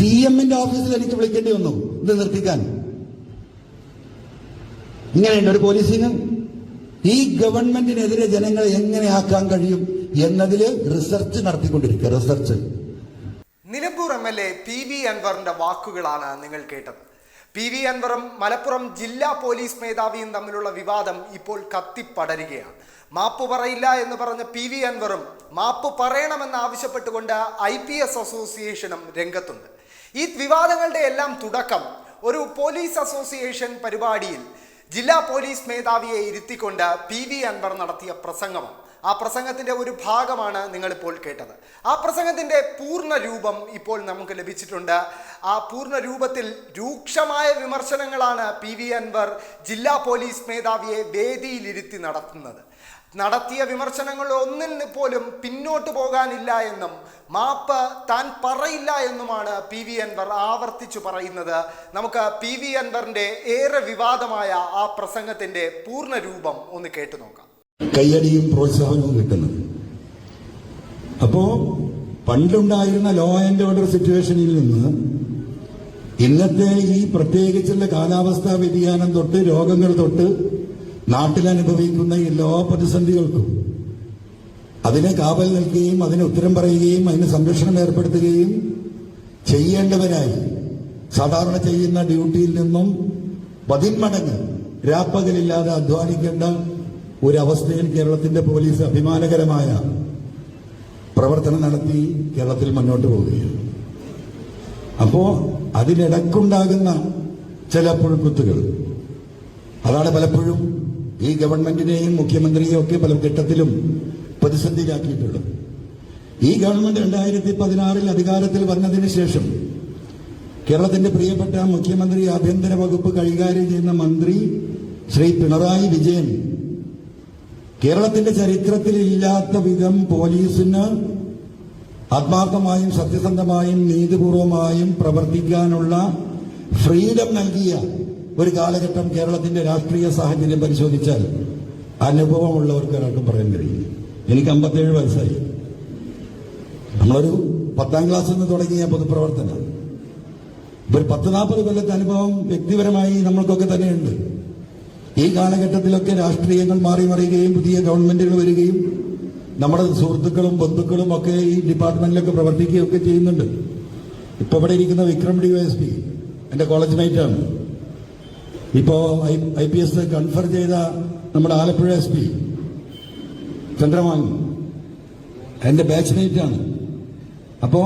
C എമ്മിന്റെ ഓഫീസിൽ എനിക്ക് വിളിക്കേണ്ടി വന്നു ഇത് നിർത്തിക്കാൻ. ഇങ്ങനെയുണ്ട് ഒരു പോലീസിന്. ഈ ഗവൺമെന്റിനെതിരെ ജനങ്ങളെ എങ്ങനെ ആക്കാൻ കഴിയും എന്നതിൽ research നടത്തിക്കൊണ്ടിരിക്കുക research. Nilambur M L A P V അൻവറിന്റെ വാക്കുകളാണ് നിങ്ങൾ കേട്ടത്. പി വി അൻവറും മലപ്പുറം ജില്ലാ പോലീസ് മേധാവിയും തമ്മിലുള്ള വിവാദം ഇപ്പോൾ കത്തിപ്പടരുകയാണ്. മാപ്പ് പറയില്ല എന്ന് പറഞ്ഞ പി വി അൻവറും മാപ്പ് പറയണമെന്ന് ആവശ്യപ്പെട്ടുകൊണ്ട് ഐ പി എസ് അസോസിയേഷനും രംഗത്തുണ്ട്. ഈ വിവാദങ്ങളുടെ എല്ലാം തുടക്കം ഒരു പോലീസ് അസോസിയേഷൻ പരിപാടിയിൽ ജില്ലാ പോലീസ് മേധാവിയെ ഇരുത്തിക്കൊണ്ട് പി വി അൻവർ നടത്തിയ പ്രസംഗമാണ് ആ പ്രസംഗത്തിന്റെ ഒരു ഭാഗമാണ് നിങ്ങളിപ്പോൾ കേട്ടത്. ആ പ്രസംഗത്തിന്റെ പൂർണ രൂപം ഇപ്പോൾ നമുക്ക് ലഭിച്ചിട്ടുണ്ട്. ആ പൂർണ രൂപത്തിൽ രൂക്ഷമായ വിമർശനങ്ങളാണ് പി വി അൻവർ ജില്ലാ പോലീസ് മേധാവിയെ വേദിയിലിരുത്തി നടത്തുന്നത്. നടത്തിയ വിമർശനങ്ങൾ ഒന്നിൽ പോലും പിന്നോട്ട് പോകാനില്ല എന്നും മാപ്പ് താൻ പറയില്ല എന്നുമാണ് പി വി അൻവർ ആവർത്തിച്ചു പറയുന്നത്. നമുക്ക് പി വി അൻവറിന്റെ ഏറെ വിവാദമായ ആ പ്രസംഗത്തിന്റെ പൂർണ രൂപം ഒന്ന് കേട്ടു നോക്കാം. കയ്യടിയും പ്രോത്സാഹനവും കിട്ടുന്നത്. അപ്പോ പണ്ടുണ്ടായിരുന്ന ലോ ആൻഡ് ഓർഡർ സിറ്റുവേഷനിൽ നിന്ന് ഇന്നത്തെ ഈ പ്രത്യേകിച്ചുള്ള കാലാവസ്ഥാ വ്യതിയാനം തൊട്ട് രോഗങ്ങൾ തൊട്ട് നാട്ടിലനുഭവിക്കുന്ന എല്ലാ പ്രതിസന്ധികൾക്കും അതിനെ കാവൽ നിൽക്കുകയും അതിന് ഉത്തരം പറയുകയും അതിന് സംരക്ഷണം ഏർപ്പെടുത്തുകയും ചെയ്യേണ്ടവരായി സാധാരണ ചെയ്യുന്ന ഡ്യൂട്ടിയിൽ നിന്നും പതിന്മടങ്ങ് രാപ്പകലില്ലാതെ അധ്വാനിക്കേണ്ട ഒരവസ്ഥയിൽ കേരളത്തിന്റെ പോലീസ് അഭിമാനകരമായ പ്രവർത്തനം നടത്തി കേരളത്തിൽ മുന്നോട്ട് പോവുകയാണ്. അപ്പോ അതിനിടക്കുണ്ടാകുന്ന ചില പുഴുക്കുത്തുകൾ അതാണ് പലപ്പോഴും ഈ ഗവൺമെന്റിനെയും മുഖ്യമന്ത്രിയെയും ഒക്കെ പല ഘട്ടത്തിലും പ്രതിസന്ധിയിലാക്കിയിട്ടുള്ളത് ഈ ഗവൺമെന്റ് രണ്ടായിരത്തി പതിനാറിൽ അധികാരത്തിൽ വന്നതിന് ശേഷം കേരളത്തിന്റെ പ്രിയപ്പെട്ട മുഖ്യമന്ത്രി ആഭ്യന്തര വകുപ്പ് കൈകാര്യം ചെയ്യുന്ന മന്ത്രി ശ്രീ പിണറായി വിജയൻ കേരളത്തിന്റെ ചരിത്രത്തിൽ ഇല്ലാത്ത വിധം പോലീസിന് ആത്മാർത്ഥമായും സത്യസന്ധമായും നീതിപൂർവമായും പ്രവർത്തിക്കാനുള്ള ഫ്രീഡം നൽകിയ ഒരു കാലഘട്ടം കേരളത്തിന്റെ രാഷ്ട്രീയ സാഹചര്യം പരിശോധിച്ചാൽ അനുഭവമുള്ളവർക്ക് ഒരാൾക്കും പറയാൻ കഴിയും എനിക്ക് അമ്പത്തേഴ് വയസ്സായി. നമ്മളൊരു പത്താം ക്ലാസ്സിൽ നിന്ന് തുടങ്ങിയ പൊതുപ്രവർത്തനം. ഒരു പത്ത് നാൽപ്പത് കൊല്ലത്തെ അനുഭവം വ്യക്തിപരമായി നമ്മൾക്കൊക്കെ തന്നെയുണ്ട്. ഈ കാലഘട്ടത്തിലൊക്കെ രാഷ്ട്രീയങ്ങൾ മാറി മറിയുകയും പുതിയ ഗവൺമെന്റുകൾ വരികയും നമ്മുടെ സുഹൃത്തുക്കളും ബന്ധുക്കളും ഒക്കെ ഈ ഡിപ്പാർട്ട്മെന്റിലൊക്കെ പ്രവർത്തിക്കുകയൊക്കെ ചെയ്യുന്നുണ്ട്. ഇപ്പൊ ഇവിടെ ഇരിക്കുന്ന വിക്രം ഡി എസ് പി എന്റെ കോളേജ് മേറ്റാണ് ഇപ്പോ ഐ പി എസ് കൺഫർ ചെയ്ത നമ്മുടെ ആലപ്പുഴ എസ് പി ചന്ദ്രമാങ് എന്റെ ബാച്ച്മേറ്റ് ആണ് അപ്പോ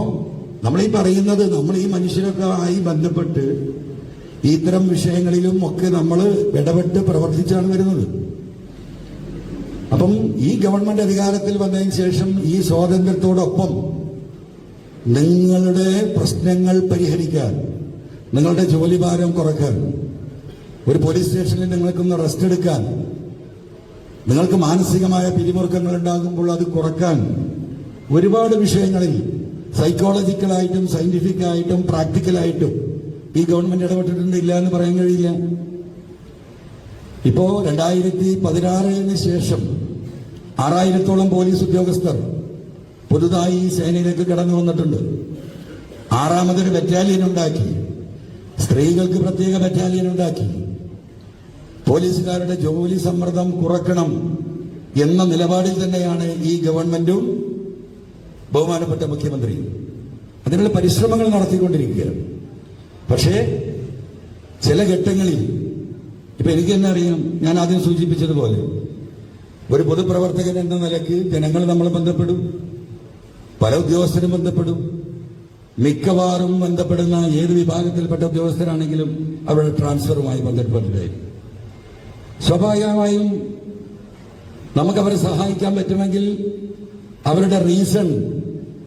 നമ്മൾ ഈ പറയുന്നത് നമ്മൾ ഈ മനുഷ്യരൊക്കെ ആയി ബന്ധപ്പെട്ട് ഇത്തരം വിഷയങ്ങളിലും ഒക്കെ നമ്മൾ ഇടപെട്ട് പ്രവർത്തിച്ചാണ് വരുന്നത്. അപ്പം ഈ ഗവൺമെന്റ് അധികാരത്തിൽ വന്നതിന് ശേഷം ഈ സ്വാതന്ത്ര്യത്തോടൊപ്പം നിങ്ങളുടെ പ്രശ്നങ്ങൾ പരിഹരിക്കാൻ നിങ്ങളുടെ ജോലിഭാരം കുറയ്ക്കാൻ ഒരു പോലീസ് സ്റ്റേഷനിൽ നിങ്ങൾക്കൊന്ന് റെസ്റ്റ് എടുക്കാൻ നിങ്ങൾക്ക് മാനസികമായ പിരിമുറുക്കങ്ങൾ ഉണ്ടാകുമ്പോൾ അത് കുറയ്ക്കാൻ ഒരുപാട് വിഷയങ്ങളിൽ സൈക്കോളജിക്കലായിട്ടും സയന്റിഫിക് ആയിട്ടും പ്രാക്ടിക്കലായിട്ടും ഈ ഗവൺമെന്റ് ഇടപെട്ടിട്ടുണ്ട് ഇല്ല എന്ന് പറയാൻ കഴിയില്ല. ഇപ്പോ രണ്ടായിരത്തി പതിനാറിന് ശേഷം ആറായിരത്തോളം പോലീസ് ഉദ്യോഗസ്ഥർ പുതുതായി സേനയിലേക്ക് കടന്നു വന്നിട്ടുണ്ട്. ആറാമതൊരു ബറ്റാലിയൻ ഉണ്ടാക്കി. സ്ത്രീകൾക്ക് പ്രത്യേക ബറ്റാലിയൻ ഉണ്ടാക്കി. പോലീസുകാരുടെ ജോലി സമ്മർദ്ദം കുറക്കണം എന്ന നിലപാടിൽ തന്നെയാണ് ഈ ഗവൺമെന്റും ബഹുമാനപ്പെട്ട മുഖ്യമന്ത്രി അതിനുള്ള പരിശ്രമങ്ങൾ നടത്തിക്കൊണ്ടിരിക്കുകയാണ്. പക്ഷേ ചില ഘട്ടങ്ങളിൽ ഇപ്പൊ എനിക്ക് തന്നെ അറിയാം ഞാൻ ആദ്യം സൂചിപ്പിച്ചതുപോലെ ഒരു പൊതുപ്രവർത്തകൻ എന്ന നിലയ്ക്ക് ജനങ്ങൾ നമ്മൾ ബന്ധപ്പെടും പല ഉദ്യോഗസ്ഥരും ബന്ധപ്പെടും മിക്കവാറും ബന്ധപ്പെടുന്ന ഏത് വിഭാഗത്തിൽപ്പെട്ട ഉദ്യോഗസ്ഥരാണെങ്കിലും അവരുടെ ട്രാൻസ്ഫറുമായി ബന്ധപ്പെട്ടിട്ടായിരിക്കും സ്വാഭാവികമായും നമുക്ക് അവരെ സഹായിക്കാൻ പറ്റുമെങ്കിൽ അവരുടെ റീസൺ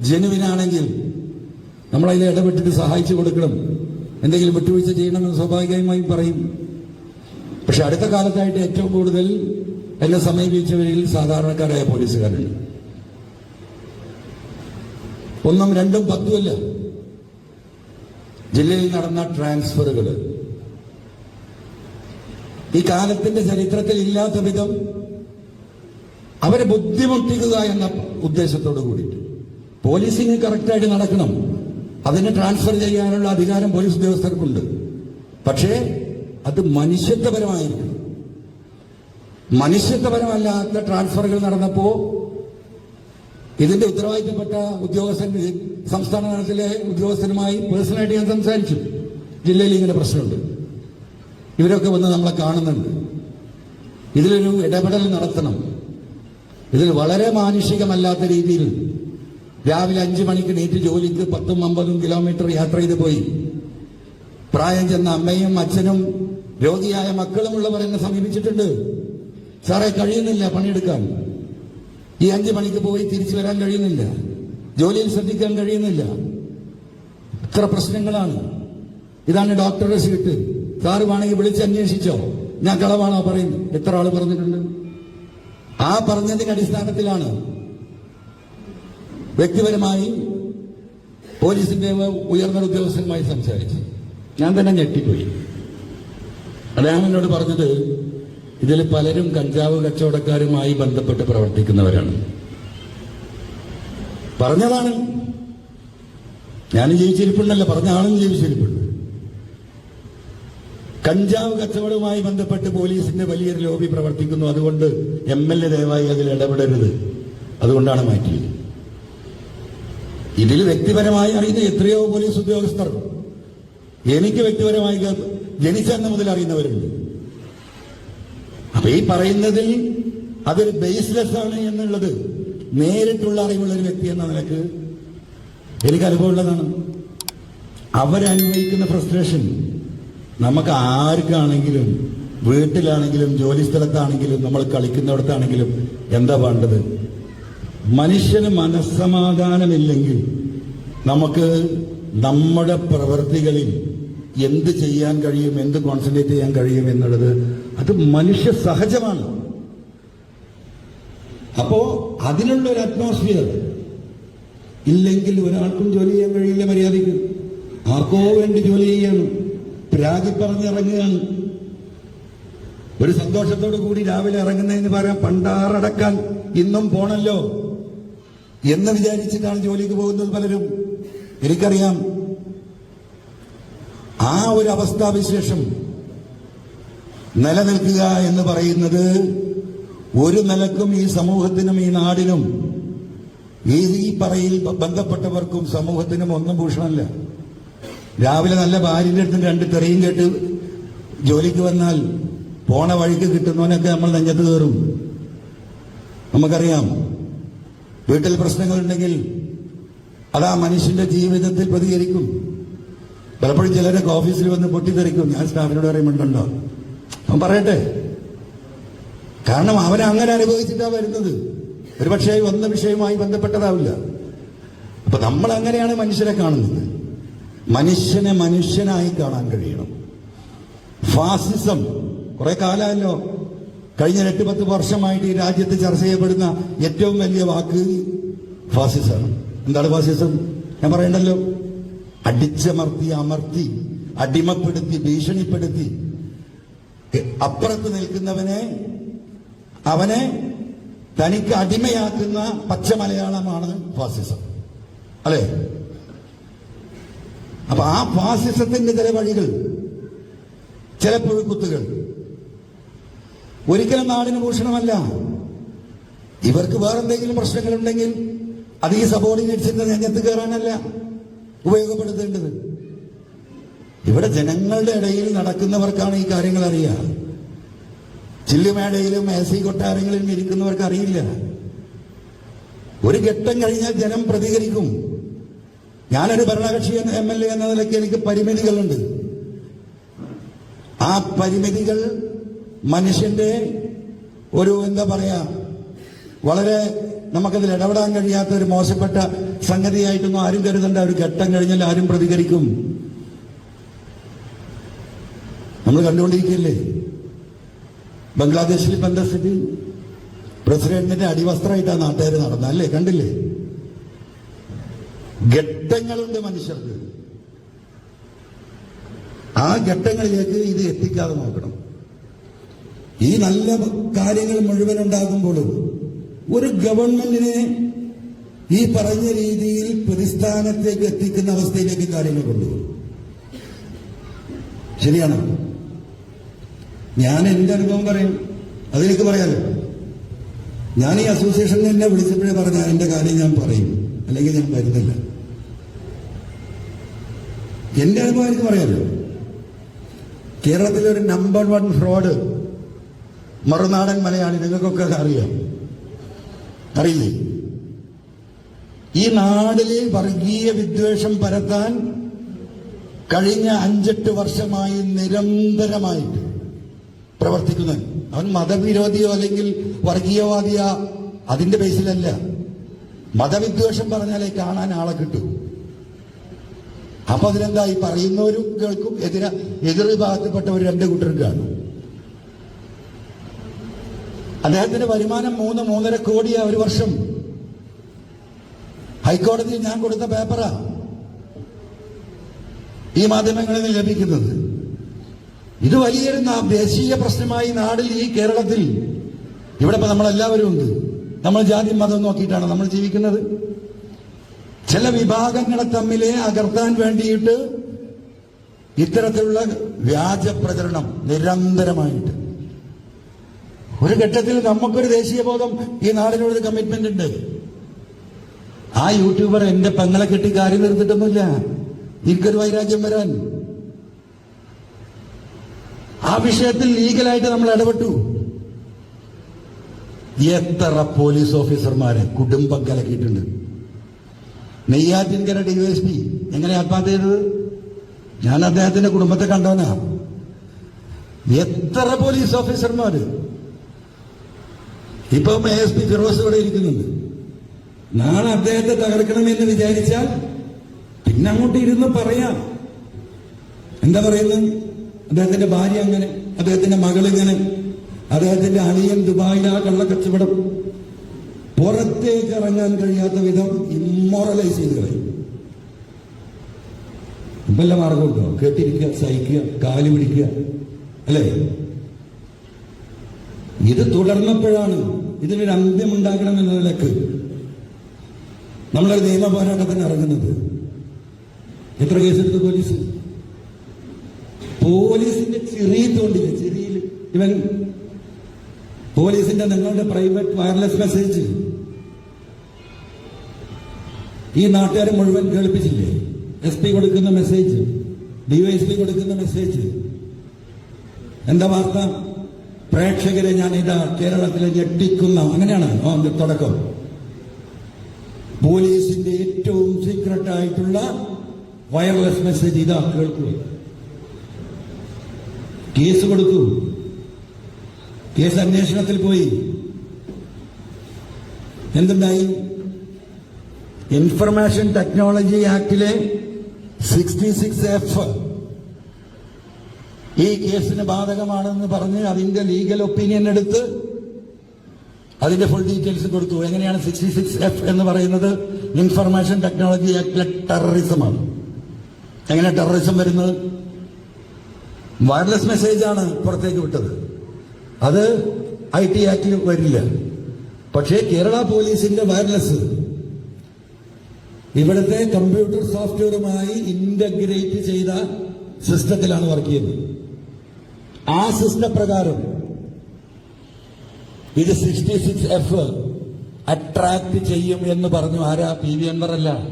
ജനുവിനാണെങ്കിൽ നമ്മൾ അതിൽ ഇടപെട്ടിട്ട് സഹായിച്ചു കൊടുക്കണം. എന്തെങ്കിലും വിട്ടുവീഴ്ച ചെയ്യണമെന്ന് സ്വാഭാവികമായും പറയും. പക്ഷെ അടുത്ത കാലത്തായിട്ട് ഏറ്റവും കൂടുതൽ എന്നെ സമീപിച്ചവരിൽ സാധാരണക്കാരായ പോലീസുകാരുണ്ട്. ഒന്നും രണ്ടും പത്തുമല്ല. ജില്ലയിൽ നടന്ന ട്രാൻസ്ഫറുകൾ ഈ കാലത്തിന്റെ ചരിത്രത്തിൽ ഇല്ലാത്ത വിധം അവരെ ബുദ്ധിമുട്ടിക്കുക എന്ന ഉദ്ദേശത്തോട് കൂടിയിട്ട് പോലീസിങ് കറക്റ്റായിട്ട് നടക്കണം. അതിനെ ട്രാൻസ്ഫർ ചെയ്യാനുള്ള അധികാരം പോലീസ് ഉദ്യോഗസ്ഥർക്കുണ്ട്. പക്ഷേ അത് മനുഷ്യത്വപരമായിരിക്കും മനുഷ്യത്വപരമല്ലാത്ത ട്രാൻസ്ഫറുകൾ നടന്നപ്പോ ഇതിന്റെ ഉത്തരവാദിത്തപ്പെട്ട ഉദ്യോഗസ്ഥൻ സംസ്ഥാന തലത്തിലെ ഉദ്യോഗസ്ഥരുമായി പേഴ്സണലായിട്ട് ഞാൻ സംസാരിച്ചു. ജില്ലയിൽ ഇങ്ങനെ പ്രശ്നമുണ്ട്. ഇവരൊക്കെ വന്ന് നമ്മളെ കാണുന്നുണ്ട്. ഇതിലൊരു ഇടപെടൽ നടത്തണം. ഇതിൽ വളരെ മാനുഷികമല്ലാത്ത രീതിയിൽ രാവിലെ അഞ്ചു മണിക്ക് നീറ്റ് ജോലിക്ക് പത്തും അമ്പതും കിലോമീറ്റർ യാത്ര ചെയ്ത് പോയി. പ്രായം ചെന്ന അമ്മയും അച്ഛനും രോഗിയായ മക്കളുമുള്ളവർ എന്നെ സമീപിച്ചിട്ടുണ്ട്. സാറേ കഴിയുന്നില്ല പണിയെടുക്കാൻ. ഈ അഞ്ചു മണിക്ക് പോയി തിരിച്ചു വരാൻ കഴിയുന്നില്ല. ജോലിയിൽ ശ്രദ്ധിക്കാൻ കഴിയുന്നില്ല. ഇത്ര പ്രശ്നങ്ങളാണ്. ഇതാണ് ഡോക്ടറുടെ സീറ്റ്. സാറ് വേണമെങ്കിൽ വിളിച്ച് അന്വേഷിച്ചോ. ഞാൻ കളവാണോ പറയുന്നത്. എത്ര ആൾ പറഞ്ഞിട്ടുണ്ട്? ആ പറഞ്ഞതിന്റെ അടിസ്ഥാനത്തിലാണ് വ്യക്തിപരമായി പോലീസിന്റെ ഉയർന്ന ഉദ്യോഗസ്ഥരുമായി സംസാരിച്ചു ഞാൻ തന്നെ ഞെട്ടിപ്പോയി. അദ്ദേഹം എന്നോട് പറഞ്ഞത് ഇതിൽ പലരും കഞ്ചാവ് കച്ചവടക്കാരുമായി ബന്ധപ്പെട്ട് പ്രവർത്തിക്കുന്നവരാണ്. പറഞ്ഞതാണ്. ഞാൻ ജീവിച്ചിരിപ്പുണ്ടല്ലോ. പറഞ്ഞ ആളും ജീവിച്ചിരിപ്പുണ്ട്. കഞ്ചാവ് കച്ചവടവുമായി ബന്ധപ്പെട്ട് പോലീസിന്റെ വലിയൊരു ലോബി പ്രവർത്തിക്കുന്നു. അതുകൊണ്ട് എം എൽ എ ദയവായി അതിൽ ഇടപെടരുത്. അതുകൊണ്ടാണ് മാറ്റിയത്. ഇതിൽ വ്യക്തിപരമായി അറിയുന്ന എത്രയോ പോലീസ് ഉദ്യോഗസ്ഥർ എനിക്ക് വ്യക്തിപരമായി ജനിച്ചെന്ന മുതൽ അറിയുന്നവരുണ്ട്. അപ്പൊ ഈ പറയുന്നതിൽ അതൊരു ബേസ്ലെസ് ആണ് എന്നുള്ളത് നേരിട്ടുള്ള അറിവുള്ള ഒരു വ്യക്തി എന്ന നിലയ്ക്ക് എനിക്ക് അനുഭവമുള്ളതാണ്. അവരനുഭവിക്കുന്ന ഫ്രസ്ട്രേഷൻ നമുക്ക് ആർക്കാണെങ്കിലും വീട്ടിലാണെങ്കിലും ജോലി സ്ഥലത്താണെങ്കിലും നമ്മൾ കളിക്കുന്നിടത്താണെങ്കിലും എന്താ വേണ്ടത്? മനുഷ്യന് മനസ്സമാധാനമില്ലെങ്കിൽ നമുക്ക് നമ്മുടെ പ്രവൃത്തികളിൽ എന്ത് ചെയ്യാൻ കഴിയും എന്ത് കോൺസെൻട്രേറ്റ് ചെയ്യാൻ കഴിയും എന്നുള്ളത് അത് മനുഷ്യ സഹജമാണ്. അപ്പോ അതിനുള്ള ഒരു അറ്റ്മോസ്ഫിയർ ഇല്ലെങ്കിൽ ഒരാൾക്കും ജോലി ചെയ്യാൻ കഴിയില്ല മര്യാദയ്ക്ക്. ആർക്കോ വേണ്ടി ജോലി ചെയ്യാണ്. പ്രാഗി പറഞ്ഞിറങ്ങുകയാണ്. ഒരു സന്തോഷത്തോടു കൂടി രാവിലെ ഇറങ്ങുന്നതിന് പറയാം പണ്ടാറടക്കാൻ ഇന്നും പോണല്ലോ എന്ന് വിചാരിച്ചിട്ടാണ് ജോലിക്ക് പോകുന്നത് പലരും. എനിക്കറിയാം. ആ ഒരു അവസ്ഥാവിശേഷം നിലനിൽക്കുക എന്ന് പറയുന്നത് ഒരു നിലക്കും ഈ സമൂഹത്തിനും ഈ നാടിനും ഈ പറയിൽ ബന്ധപ്പെട്ടവർക്കും സമൂഹത്തിനും ഒന്നും ഭൂഷണമല്ല. രാവിലെ നല്ല ഭാര്യന്റെ അടുത്തും രണ്ട് തെറിയും കേട്ട് ജോലിക്ക് വന്നാൽ പോണ വഴിക്ക് കിട്ടുന്നവനൊക്കെ നമ്മൾ നെഞ്ഞത്ത് കയറും. നമുക്കറിയാം വീട്ടിൽ പ്രശ്നങ്ങളുണ്ടെങ്കിൽ അതാ മനുഷ്യന്റെ ജീവിതത്തിൽ പ്രതികരിക്കും. പലപ്പോഴും ചിലരൊക്കെ ഓഫീസിൽ വന്ന് പൊട്ടിത്തെറിക്കും. ഞാൻ സ്റ്റാഫിനോട് പറയുമ്പോണ്ടോ അവൻ പറയട്ടെ. കാരണം അവൻ അങ്ങനെ അനുഭവിച്ചിട്ടാ വരുന്നത്. ഒരുപക്ഷെ വന്ന വിഷയവുമായി ബന്ധപ്പെട്ടതാവില്ല. അപ്പൊ നമ്മൾ അങ്ങനെയാണ് മനുഷ്യരെ കാണുന്നത്. മനുഷ്യനെ മനുഷ്യനായി കാണാൻ കഴിയണം. ഫാസിസം. കുറെ കാലമല്ലോ. കഴിഞ്ഞ എട്ട് പത്ത് വർഷമായിട്ട് ഈ രാജ്യത്ത് ചർച്ച ചെയ്യപ്പെടുന്ന ഏറ്റവും വലിയ വാക്ക് ഫാസിസമാണ് എന്താണ് ഫാസിസം? ഞാൻ പറയണ്ടല്ലോ. അടിച്ചമർത്തി അമർത്തി അടിമപ്പെടുത്തി ഭീഷണിപ്പെടുത്തി. അപ്പുറത്ത് നിൽക്കുന്നവനെ അവനെ തനിക്ക് അടിമയാക്കുന്ന പച്ച മലയാളമാണ് ഫാസിസം. അല്ലേ? അപ്പൊ ആ ഫാസിസത്തിന്റെ ചില വഴികൾ ചില പുഴുക്കുത്തുകൾ. ഒരിക്കലും നാടിന് ഭൂഷണമല്ല. ഇവർക്ക് വേറെന്തെങ്കിലും പ്രശ്നങ്ങളുണ്ടെങ്കിൽ അത് ഈ സബോർഡിനേറ്റ്സിന്റെ രംഗത്ത് കയറാനല്ല ഉപയോഗപ്പെടുത്തേണ്ടത്. ഇവിടെ ജനങ്ങളുടെ ഇടയിൽ നടക്കുന്നവർക്കാണ് ഈ കാര്യങ്ങൾ അറിയുക. ചില്ലുമേടയിലും എ സി കൊട്ടാരങ്ങളിലും ഇരിക്കുന്നവർക്ക് അറിയില്ല. ഒരു ഘട്ടം കഴിഞ്ഞാൽ ജനം പ്രതികരിക്കും. ഞാനൊരു ഭരണകക്ഷി എം എൽ എ എന്ന നിലയ്ക്ക് എനിക്ക് പരിമിതികളുണ്ട്. ആ പരിമിതികൾ മനുഷ്യന്റെ ഒരു എന്താ പറയാ വളരെ നമുക്കതിൽ ഇടപെടാൻ കഴിയാത്ത ഒരു മോശപ്പെട്ട സംഗതിയായിട്ടൊന്നും ആരും കരുതണ്ട. ഒരു ഘട്ടം കഴിഞ്ഞാൽ ആരും പ്രതികരിക്കും. നമ്മൾ കണ്ടുകൊണ്ടിരിക്കുകയല്ലേ? ബംഗ്ലാദേശിൽ ഇപ്പം എന്താ സ്ഥിതി? പ്രസിഡന്റിന്റെ അടിവസ്ത്രമായിട്ടാണ് നാട്ടുകാർ നടന്നത്. അല്ലേ? കണ്ടില്ലേ? ഘട്ടങ്ങളുണ്ട് മനുഷ്യർക്ക്. ആ ഘട്ടങ്ങളിലേക്ക് ഇത് എത്തിക്കാതെ നോക്കണം. ഈ നല്ല കാര്യങ്ങൾ മുഴുവൻ ഉണ്ടാകുമ്പോഴും ഒരു ഗവൺമെന്റിനെ ഈ പറഞ്ഞ രീതിയിൽ പ്രതിസ്ഥാനത്തേക്ക് എത്തിക്കുന്ന അവസ്ഥയിലേക്ക് കാര്യങ്ങൾ കൊണ്ടുപോകും ശരിയാണോ? ഞാൻ എന്റെ അനുഭവം പറയും. അതെനിക്ക് പറയാലോ? ഞാൻ ഈ അസോസിയേഷനിൽ എന്നെ വിളിച്ചപ്പോഴേ പറഞ്ഞ എന്റെ കാര്യം ഞാൻ പറയും. അല്ലെങ്കിൽ ഞാൻ വരുന്നില്ല. എന്റെ അനുഭവം എനിക്ക് പറയാമല്ലോ. കേരളത്തിലെ ഒരു number one fraud Marunadan Malayali നിങ്ങൾക്കൊക്കെ അറിയാം. അറിയില്ലേ? ഈ നാടിലെ വർഗീയ വിദ്വേഷം പരത്താൻ കഴിഞ്ഞ അഞ്ചെട്ട് വർഷമായി നിരന്തരമായിട്ട് പ്രവർത്തിക്കുന്നത് അവൻ മതവിരോധിയോ അല്ലെങ്കിൽ വർഗീയവാദിയോ അതിന്റെ ബേസിലല്ല മതവിദ്വേഷം പറഞ്ഞാലേ കാണാൻ ആളെ കിട്ടൂ. അപ്പൊ അതിനെന്താ ഈ പറയുന്നവരും കേൾക്കും എതിര എതിർ ഒരു രണ്ട് കൂട്ടരും കാണും. അദ്ദേഹത്തിന്റെ വരുമാനം മൂന്ന് മൂന്നര കോടിയാ ഒരു വർഷം. ഹൈക്കോടതിയിൽ ഞാൻ കൊടുത്ത പേപ്പറാ. ഈ മാധ്യമങ്ങളിൽ നിന്ന് ലഭിക്കുന്നത്. ഇത് വലിയൊരു ദേശീയ പ്രശ്നമായി നാടിൽ ഈ കേരളത്തിൽ ഇവിടെ ഇപ്പൊ നമ്മളെല്ലാവരും ഉണ്ട്. നമ്മൾ ജാതി മതം നോക്കിയിട്ടാണ് നമ്മൾ ജീവിക്കുന്നത്. ചില വിഭാഗങ്ങളെ തമ്മിലെ അകർത്താൻ വേണ്ടിയിട്ട് ഇത്തരത്തിലുള്ള വ്യാജ പ്രചരണം നിരന്തരമായിട്ട്. ഒരു ഘട്ടത്തിൽ നമുക്കൊരു ദേശീയ ബോധം ഈ നാടിനോടൊരു കമ്മിറ്റ്മെന്റ് ഉണ്ട്. ആ യൂട്യൂബർ എന്റെ പെങ്ങളെ കെട്ടി കാര്യം നിർത്തിട്ടൊന്നുമില്ല. എനിക്കൊരു വൈരാഗ്യം വരാൻ. ആ വിഷയത്തിൽ ലീഗലായിട്ട് നമ്മൾ ഇടപെട്ടു. എത്ര പോലീസ് ഓഫീസർമാരെ കുടുംബം കലക്കിയിട്ടുണ്ട് നെയ്യാറ്റിൻകര ഡി എസ് പി എങ്ങനെ ആത്മഹത്യ ചെയ്തത്? ഞാൻ അദ്ദേഹത്തിന്റെ കുടുംബത്തെ കണ്ടോനാ എത്ര പോലീസ് ഓഫീസർമാര് ഇപ്പം എ എസ് പി ഫിറോസ് ഇവിടെ ഇരിക്കുന്നുണ്ട്. നാളെ അദ്ദേഹത്തെ തകർക്കണമെന്ന് വിചാരിച്ചാൽ പിന്നെ അങ്ങോട്ട് ഇരുന്ന് പറയാം. എന്താ പറയുന്നത്? അദ്ദേഹത്തിന്റെ ഭാര്യ അങ്ങനെ അദ്ദേഹത്തിന്റെ മകൾ ഇങ്ങനെ അദ്ദേഹത്തിന്റെ അണിയൻ ദുബായിലാ കള്ളക്കച്ചവടം. പുറത്തേക്ക് ഇറങ്ങാൻ കഴിയാത്ത വിധം ഇമ്മോറലൈസ് ചെയ്ത് കളയും. ഇപ്പല്ല മാർഗമുണ്ടോ കേട്ടിരിക്കുക സഹിക്കുക കാൽ പിടിക്കുക അല്ലേ? ഇത് തുടർന്നപ്പോഴാണ് ഇതിനൊരു അന്ത്യം ഉണ്ടാക്കണം എന്ന നിലയ്ക്ക് നമ്മളൊരു നിയമ പോരാട്ടത്തിന് ഇറങ്ങുന്നത്. എത്ര കേസെടുത്തു പോലീസ്? പോലീസിന്റെ ചിറിയിൽ തോണ്ടില്ല ചിറിയിൽ ഇവൻ പോലീസിന്റെ നിങ്ങളുടെ പ്രൈവറ്റ് വയർലെസ് മെസ്സേജ് ഈ നാട്ടുകാരെ മുഴുവൻ കേൾപ്പിച്ചില്ലേ? എസ് പി കൊടുക്കുന്ന മെസ്സേജ് ഡിവൈഎസ്പി കൊടുക്കുന്ന മെസ്സേജ് എന്താ വാർത്ത? പ്രേക്ഷകരെ ഞാൻ ഇതാ കേരളത്തിലെ ഞെട്ടിക്കുന്ന അങ്ങനെയാണ് തുടക്കം. പോലീസിന്റെ ഏറ്റവും സീക്രട്ട് ആയിട്ടുള്ള വയർലെസ് മെസ്സേജ് ഇതാ കേൾക്കുക. കേസ് കൊടുത്തു കേസ് അന്വേഷണത്തിൽ പോയി. എന്തുണ്ടായി? ഇൻഫർമേഷൻ ടെക്നോളജി ആക്ടിലെ സിക്സ്റ്റി സിക്സ് എഫ് ഈ കേസിന് ബാധകമാണെന്ന് പറഞ്ഞ് അതിന്റെ ലീഗൽ ഒപ്പീനിയൻ എടുത്ത് അതിന്റെ ഫുൾ ഡീറ്റെയിൽസ് കൊടുത്തു. എങ്ങനെയാണ് സിക്സ്റ്റി സിക്സ് എഫ് എന്ന് പറയുന്നത്? ഇൻഫർമേഷൻ ടെക്നോളജി ആക്ടിലെ ടെററിസമാണ് എങ്ങനെ ടെററിസം വരുന്നത്? വയർലെസ് മെസ്സേജ് ആണ് പുറത്തേക്ക് വിട്ടത്. അത് ഐ ടി ആക്ടിൽ വരില്ല. പക്ഷേ കേരള പോലീസിന്റെ വയർലെസ്. ഇവിടുത്തെ കമ്പ്യൂട്ടർ സോഫ്റ്റ്വെയറുമായി ഇന്റഗ്രേറ്റ് ചെയ്ത സിസ്റ്റത്തിലാണ് വർക്ക് ചെയ്യുന്നത്. ആ സിസ്റ്റം പ്രകാരം ഇത് സിക്സ്റ്റി സിക്സ് എഫ് അട്രാക്ട് ചെയ്യും എന്ന് പറഞ്ഞു ആരാ? പി വി എൻവർ അല്ല.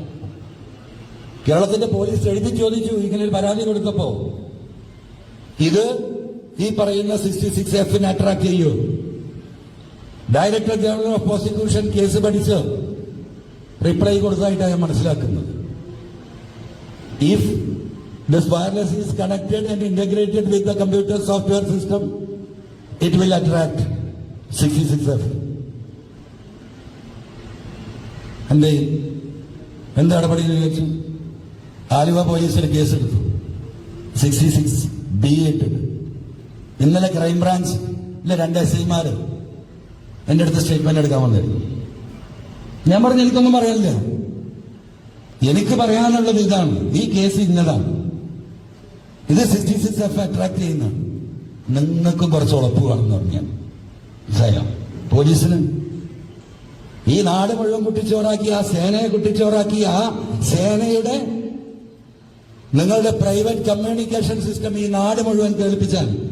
കേരളത്തിന്റെ പോലീസ് എഴുതി ചോദിച്ചു ഇങ്ങനെ ഒരു പരാതി കൊടുത്തപ്പോ. ഇത് ഈ പറയുന്ന സിക്സ്റ്റി സിക്സ് എഫിനെ അട്രാക്ട് ചെയ്യൂ. Director general of prosecution case പഠിച്ച് റിപ്ലൈ കൊടുത്തതായിട്ടാണ് ഞാൻ മനസ്സിലാക്കുന്നത്. If this wireless is connected and integrated with the computer software system it will attract sixty six F എന്റെ എന്ത് നടപടി ചോദിച്ചു? ആലുവ പോലീസിന് കേസെടുത്തു സിക്സ്റ്റി സിക്സ് ബി ഇട്ടിട്ട്. ഇന്നലെ ക്രൈംബ്രാഞ്ച് ഇല്ല രണ്ട് എസ് ഐമാര് എന്റെ അടുത്ത് സ്റ്റേറ്റ്മെന്റ് എടുക്കാൻ വന്നിരുന്നു. ഞാൻ പറഞ്ഞു എനിക്കൊന്നും പറയാനില്ല. എനിക്ക് പറയാനുള്ളത് ഇതാണ്. ഈ കേസ് ഇന്നതാണ്. ഇത് സിക്സ്റ്റി സിക്സ് എഫ് അട്രാക്ട് ചെയ്യുന്ന നിങ്ങൾക്കും കുറച്ച് ഉറപ്പ് വേണം പറഞ്ഞു ഞാൻ. പോലീസിന് ഈ നാട് മുഴുവൻ കുട്ടിച്ചോറാക്കി ആ സേനയെ കുട്ടിച്ചോറാക്കി ആ സേനയുടെ നിങ്ങളുടെ പ്രൈവറ്റ് കമ്മ്യൂണിക്കേഷൻ സിസ്റ്റം ഈ നാട് മുഴുവൻ കേൾപ്പിച്ചാൽ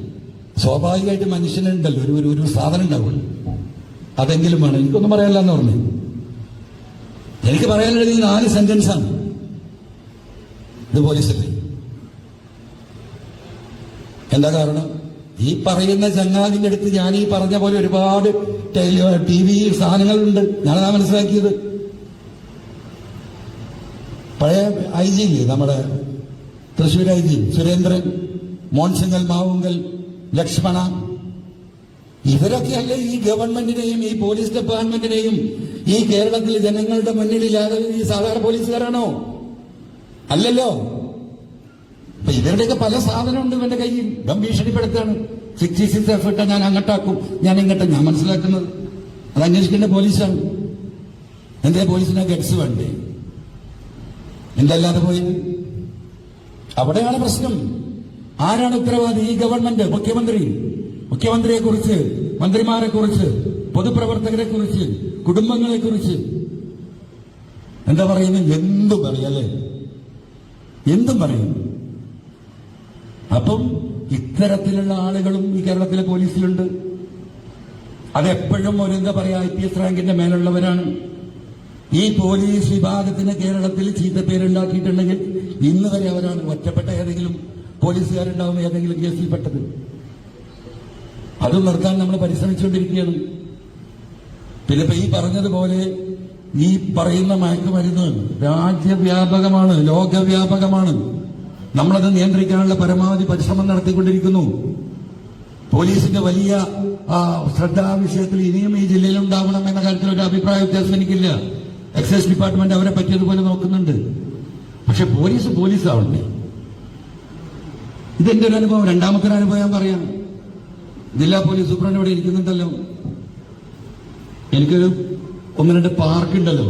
സ്വാഭാവികമായിട്ട് മനുഷ്യനുണ്ടല്ലോ. ഒരു ഒരു ഒരു സാധനം ഉണ്ടാവും. അതെങ്കിലും വേണം. എനിക്കൊന്നും പറയാനില്ല എന്ന് പറഞ്ഞു. എനിക്ക് പറയാനുള്ളത് നാല് സെന്റൻസാണ് ഇത് പോലീസല്ലേ എന്താ കാരണം? ഈ പറയുന്ന ചങ്ങാതിന്റെ അടുത്ത് ഞാൻ ഈ പറഞ്ഞ പോലെ ഒരുപാട് ടി വി സാധനങ്ങളുണ്ട്. ഞാനതാ മനസ്സിലാക്കിയത്. പഴയ ഐ ജി നമ്മുടെ തൃശ്ശൂർ ഐ ജി സുരേന്ദ്രൻ മോൻസിംഗൽ മാവുങ്കൽ ലക്ഷ്മണ ഇവരൊക്കെയല്ലേ ഈ ഗവൺമെന്റിനെയും ഈ പോലീസ് ഡിപ്പാർട്ട്മെന്റിനെയും ഈ കേരളത്തിലെ ജനങ്ങളുടെ മുന്നിൽ ഇല്ലാതെ ഈ സാധാരണ പോലീസുകാരാണോ? അല്ലല്ലോ. ഇവരുടെയൊക്കെ പല സാധനമുണ്ട് ഇവന്റെ കയ്യിൽ. ഇവൻ ഭീഷണിപ്പെടുത്താണ് സിക്സ്റ്റി സിക്സ് എഫ് ഇട്ട ഞാൻ അങ്ങോട്ടാക്കും. ഞാൻ ഇങ്ങോട്ട് ഞാൻ മനസ്സിലാക്കുന്നത്. അത് അന്വേഷിക്കേണ്ട പോലീസാണ്. എന്തേ പോലീസിനെ ഗഡ്സ് വേണ്ടേ? എന്തല്ലാതെ പോയി അവിടെയാണ് പ്രശ്നം. ആരാണ് ഉത്തരവാദി ഈ ഗവൺമെന്റ് മുഖ്യമന്ത്രി. മുഖ്യമന്ത്രിയെ കുറിച്ച് മന്ത്രിമാരെ കുറിച്ച് പൊതുപ്രവർത്തകരെ കുറിച്ച് കുടുംബങ്ങളെ കുറിച്ച് എന്താ പറയുന്നത് എന്തും പറയല്ലേ എന്തും പറയും. അപ്പം ഇത്തരത്തിലുള്ള ആളുകളും ഈ കേരളത്തിലെ പോലീസിലുണ്ട്. അതെപ്പോഴും ഒരു എന്താ പറയാ ഐ പി എസ് റാങ്കിന്റെ മേലുള്ളവരാണ്. ഈ പോലീസ് വിഭാഗത്തിന് കേരളത്തിൽ ചീത്തപ്പേരുണ്ടാക്കിയിട്ടുണ്ടെങ്കിൽ ഇന്ന് വരെ അവരാണ് ഒറ്റപ്പെട്ട ഏതെങ്കിലും പോലീസുകാരുണ്ടാവും ഏതെങ്കിലും കേസിൽ പെട്ടത് അത് നിർത്താൻ നമ്മൾ പരിശ്രമിച്ചുകൊണ്ടിരിക്കുകയാണ്. പിന്നെ ഇപ്പൊ ഈ പറഞ്ഞതുപോലെ ഈ പറയുന്ന മയക്കുമരുന്ന് രാജ്യവ്യാപകമാണ് ലോകവ്യാപകമാണ്. നമ്മളത് നിയന്ത്രിക്കാനുള്ള പരമാവധി പരിശ്രമം നടത്തിക്കൊണ്ടിരിക്കുന്നു. പോലീസിന്റെ വലിയ ശ്രദ്ധ വിഷയത്തിൽ ഇനിയും ഈ ജില്ലയിൽ ഉണ്ടാവണം എന്ന കാര്യത്തിൽ ഒരു അഭിപ്രായ വ്യത്യാസം എനിക്കില്ല. എക്സൈസ് ഡിപ്പാർട്ട്മെന്റ് അവരെ പറ്റിയതുപോലെ നോക്കുന്നുണ്ട്. പക്ഷെ പോലീസ് പോലീസ് ആവണ്ടേ ഇതെന്റെ ഒരു അനുഭവം. രണ്ടാമത്തെ ഒരു അനുഭവം ഞാൻ പറയാം. ജില്ലാ പോലീസ് സൂപ്രണ്ട് ഇവിടെ ഇരിക്കുന്നുണ്ടല്ലോ. എനിക്കൊരു ഒന്ന് രണ്ട് പാർക്ക് ഉണ്ടല്ലോ.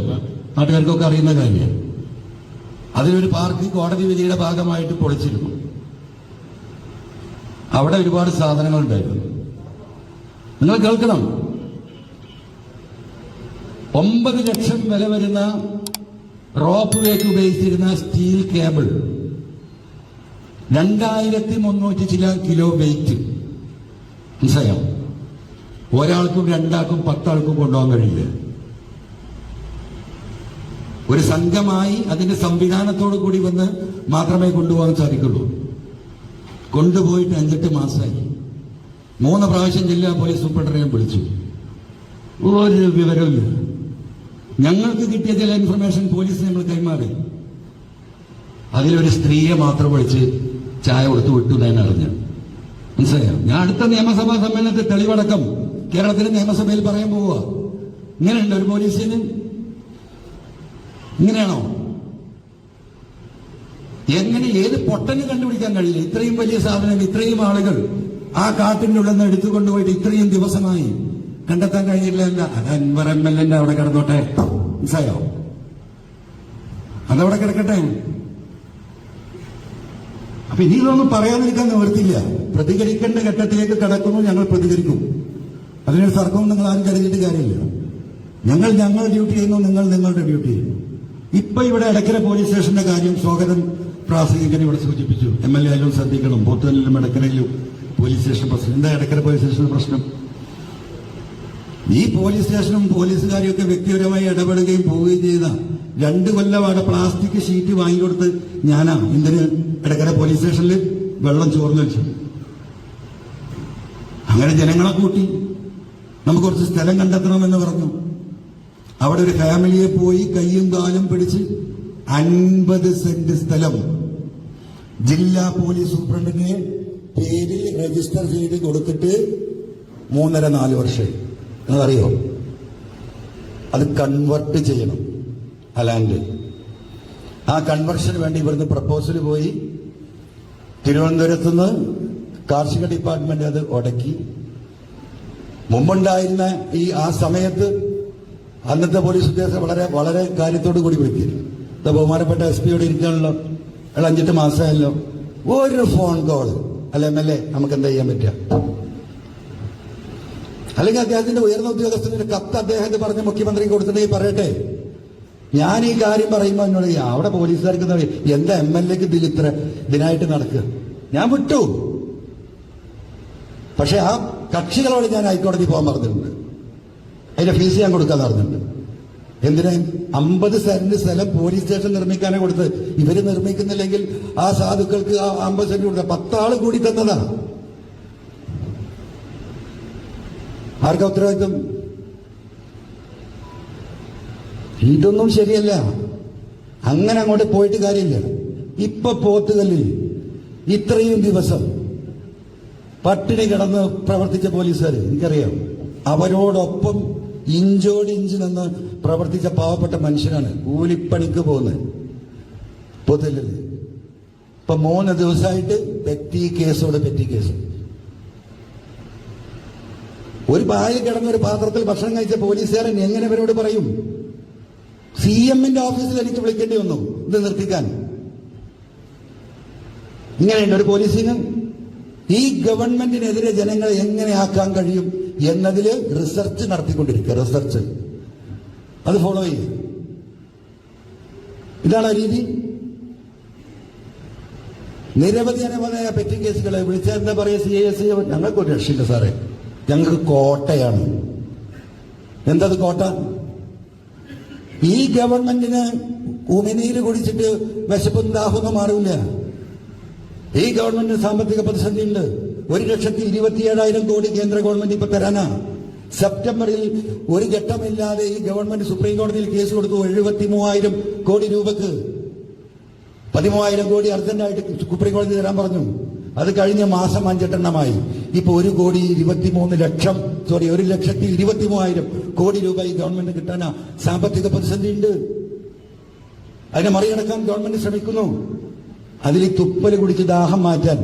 നാട്ടുകാർക്കൊക്കെ അറിയുന്ന കാര്യമാണ് അതിലൊരു പാർക്ക് കോടതി വിധിയുടെ ഭാഗമായിട്ട് പൊളിച്ചിരുന്നു. അവിടെ ഒരുപാട് സാധനങ്ങൾ ഉണ്ടായിരുന്നു. നിങ്ങൾ കേൾക്കണം. ഒമ്പത് ലക്ഷം വില വരുന്ന റോപ്പ് വേക്ക് ഉപയോഗിച്ചിരുന്ന സ്റ്റീൽ കേബിൾ. രണ്ടായിരത്തി മുന്നൂറ്റി ചില കിലോ വെയിറ്റ് മനസ്സിലായോ? ഒരാൾക്കും രണ്ടാൾക്കും പത്താൾക്കും കൊണ്ടുപോകാൻ കഴിയില്ല. ഒരു സംഘമായി അതിന്റെ സംവിധാനത്തോടു കൂടി വന്ന് മാത്രമേ കൊണ്ടുപോകാൻ സാധിക്കുള്ളൂ. കൊണ്ടുപോയിട്ട് അഞ്ചെട്ട് മാസമായി മൂന്ന് പ്രാവശ്യം ജില്ലാ പോലീസ് സൂപ്രണ്ടറിനെ വിളിച്ചു. ഒരു വിവരമില്ല ഞങ്ങൾക്ക് കിട്ടിയ ചില ഇൻഫർമേഷൻ പോലീസ് നമ്മൾ കൈമാറി. അതിലൊരു സ്ത്രീയെ മാത്രം വിളിച്ച് ചായ കൊടുത്ത് വിട്ടു ഞാൻ. അറിഞ്ഞു മനസ്സിലായോ? ഞാൻ അടുത്ത നിയമസഭാ സമ്മേളനത്തിൽ തെളിവടക്കം കേരളത്തിലെ നിയമസഭയിൽ പറയാൻ പോവുക. ഇങ്ങനെയുണ്ട് ഒരു പോലീസിന് ഇങ്ങനെയാണോ? എങ്ങനെ ഏത് പൊട്ടന് കണ്ടുപിടിക്കാൻ കഴിയില്ല? ഇത്രയും വലിയ സാധനം ഇത്രയും ആളുകൾ ആ കാട്ടിന്റെ ഉള്ളിൽ നിന്ന് എടുത്തുകൊണ്ടുപോയിട്ട് ഇത്രയും ദിവസമായി കണ്ടെത്താൻ കഴിഞ്ഞില്ല അത് അൻവർ എം എൽ എന്റെ അവിടെ കിടന്നോട്ടെ. മനസ്സിലായോ? അതവിടെ കിടക്കട്ടെ. അപ്പൊ ഇനി ഇതൊന്നും പറയാതിരിക്കാൻ നിവർത്തില്ല. പ്രതികരിക്കേണ്ട ഘട്ടത്തിലേക്ക് കടക്കുന്നു ഞങ്ങൾ പ്രതികരിക്കും. അതിനൊരു തർക്കവും നിങ്ങൾ ആരും കരുതിയിട്ട് കാര്യമില്ല. ഞങ്ങൾ ഞങ്ങൾ ഡ്യൂട്ടി ചെയ്യുന്നു നിങ്ങൾ നിങ്ങളുടെ ഡ്യൂട്ടി ചെയ്യുന്നു. ഇപ്പൊ ഇവിടെ എടക്കര പോലീസ് സ്റ്റേഷന്റെ കാര്യം സ്വാഗതം പ്രാസംഗികൻ ഇവിടെ സൂചിപ്പിച്ചു. എം എൽ എ ആയാലും ശ്രദ്ധിക്കണം. പോത്തുകല്ലിലും എടക്കരയിലും പോലീസ് സ്റ്റേഷൻ പ്രശ്നം. എന്താ എടക്കര പോലീസ് സ്റ്റേഷന്റെ പ്രശ്നം? ഈ പോലീസ് സ്റ്റേഷനും പോലീസുകാരും ഒക്കെ വ്യക്തിപരമായി ഇടപെടുകയും പോവുകയും ചെയ്ത രണ്ട് കൊല്ലം അവിടെ പ്ലാസ്റ്റിക് ഷീറ്റ് വാങ്ങിക്കൊടുത്ത് ഞാനാ എന്തിന് ഇടക്കര പോലീസ് സ്റ്റേഷനിൽ വെള്ളം ചോർന്നു വെച്ചു. അങ്ങനെ ജനങ്ങളെ കൂട്ടി നമുക്ക് കുറച്ച് സ്ഥലം കണ്ടെത്തണമെന്ന് പറഞ്ഞു. അവിടെ ഒരു ഫാമിലിയെ പോയി കൈയും കാലും പിടിച്ച് അൻപത് സെന്റ് സ്ഥലം ജില്ലാ പോലീസ് സൂപ്രണ്ടിന്റെ പേരിൽ രജിസ്റ്റർ ചെയ്ത് കൊടുത്തിട്ട് മൂന്നര നാല് വർഷം നിങ്ങളറിയോ? അത് കൺവെർട്ട് ചെയ്യണം. ആ ലാൻഡ് ആ കൺവെർഷന് വേണ്ടി ഇവിടുന്ന് പ്രപ്പോസൽ പോയി. തിരുവനന്തപുരത്ത് നിന്ന് കാർഷിക ഡിപ്പാർട്ട്മെന്റ് അത് ഉടക്കി മുമ്പുണ്ടായിരുന്ന ഈ ആ സമയത്ത് അന്നത്തെ പോലീസ് ഉദ്യോഗസ്ഥർ വളരെ വളരെ കാര്യത്തോടു കൂടി വിളിക്കുന്നു ഇത് ബഹുമാനപ്പെട്ട എസ് പിയോട് ഇരിക്കാണല്ലോ അയാൾ അഞ്ചെട്ട് മാസമായല്ലോ. ഒരു ഫോൺ കോൾ അല്ല എം എൽ എ നമുക്ക് എന്താ ചെയ്യാൻ പറ്റുക? അല്ലെങ്കിൽ അദ്ദേഹത്തിന്റെ ഉയർന്ന ഉദ്യോഗസ്ഥന്റെ കത്ത് അദ്ദേഹത്തെ പറഞ്ഞ് മുഖ്യമന്ത്രിക്ക് കൊടുത്തിട്ടുണ്ടെങ്കിൽ പറയട്ടെ. ഞാൻ ഈ കാര്യം പറയുമ്പോൾ എന്നോട് അവിടെ പോലീസുകാർക്ക് എന്താ എം എൽ എക്ക് ഇതിൽ ഇത്ര ഇതിനായിട്ട് നടക്കുക? ഞാൻ വിട്ടു. പക്ഷെ ആ കക്ഷികളോട് ഞാൻ ഹൈക്കോടതി പോകാൻ പറഞ്ഞിട്ടുണ്ട്. അതിന്റെ ഫീസ് ഞാൻ കൊടുക്കാൻ പറഞ്ഞിട്ടുണ്ട്. എന്തിനാ? അമ്പത് സെന്റ് സ്ഥലം പോലീസ് സ്റ്റേഷൻ നിർമ്മിക്കാനേ കൊടുത്തത്. ഇവർ നിർമ്മിക്കുന്നില്ലെങ്കിൽ ആ സാധുക്കൾക്ക് ആ അമ്പത് സെന്റ് കൊടുത്ത പത്താൾ കൂടി തന്നതാ. ആർക്കാ ഉത്തരവാദിത്വം? ഇതൊന്നും ശരിയല്ല. അങ്ങനെ അങ്ങോട്ട് പോയിട്ട് കാര്യമില്ല. ഇപ്പൊ പോത്തുകല്ലിൽ ഇത്രയും ദിവസം പട്ടിണി കിടന്ന് പ്രവർത്തിച്ച പോലീസുകാർ എനിക്കറിയാം. അവരോടൊപ്പം ഇഞ്ചോടിഞ്ച് നിന്ന് പ്രവർത്തിച്ച പാവപ്പെട്ട മനുഷ്യനാണ് കൂലിപ്പണിക്ക് പോകുന്നത്. പോത്തുകല്ലിൽ ഇപ്പൊ മൂന്ന് ദിവസമായിട്ട് പെറ്റി കേസോട് പെറ്റി കേസ്. ഒരു പായ കിടന്ന ഒരു പാത്രത്തിൽ ഭക്ഷണം കഴിച്ച പോലീസുകാരൻ എങ്ങനെ ഇവരോട് പറയും? സി എമ്മിന്റെ ഓഫീസിൽ എനിക്ക് വിളിക്കേണ്ടി വന്നു. ഇത് നിർത്തിക്കാൻ. ഇങ്ങനെയുണ്ട് ഒരു പോലീസിന്. ഈ ഗവൺമെന്റിനെതിരെ ജനങ്ങളെ എങ്ങനെ ആക്കാൻ കഴിയും എന്നതിൽ റിസർച്ച് നടത്തിക്കൊണ്ടിരിക്കുക. റിസർച്ച് അത് ഫോളോ ചെയ്യും ഇതാണ് രീതി. നിരവധി അനവധിയായ പെറ്റി കേസുകളെ വിളിച്ചാൽ എന്താ പറയുക? സി എസ് ഞങ്ങൾക്ക് ഒരു രക്ഷയില്ല സാറേ. ഞങ്ങൾക്ക് കോട്ടയാണ്. എന്തത് കോട്ട? ഈ ഗവൺമെന്റിന് ഉമിനീര് കുടിച്ചിട്ട് വിശപ്പും ദാഹമൊന്നും മാറില്ല ഈ ഗവൺമെന്റിന് സാമ്പത്തിക പ്രതിസന്ധി ഉണ്ട് ഒരു ലക്ഷത്തി ഇരുപത്തിയേഴായിരം കോടി കേന്ദ്ര ഗവൺമെന്റ് ഇപ്പൊ തരാനാ. സെപ്റ്റംബറിൽ ഒരു ഘട്ടമില്ലാതെ ഈ ഗവൺമെന്റ് സുപ്രീം കോടതിയിൽ കേസ് കൊടുത്തു എഴുപത്തി മൂവായിരം കോടി രൂപക്ക്. പതിമൂവായിരം കോടി അർജന്റായിട്ട് സുപ്രീം കോടതി തരാൻ പറഞ്ഞു. അത് കഴിഞ്ഞ മാസം അഞ്ചെട്ടെണ്ണമായി. ഇപ്പൊ ഒരു കോടി ഇരുപത്തിമൂന്ന് ലക്ഷം സോറി ഒരു ലക്ഷത്തി ഇരുപത്തി മൂവായിരം കോടി രൂപ ഈ ഗവൺമെന്റ് കിട്ടാനാ സാമ്പത്തിക പ്രതിസന്ധി ഉണ്ട് അതിനെ മറികടക്കാൻ ഗവൺമെന്റ് ശ്രമിക്കുന്നു. അതിൽ ഈ തുപ്പൽ കുടിച്ച് ദാഹം മാറ്റാൻ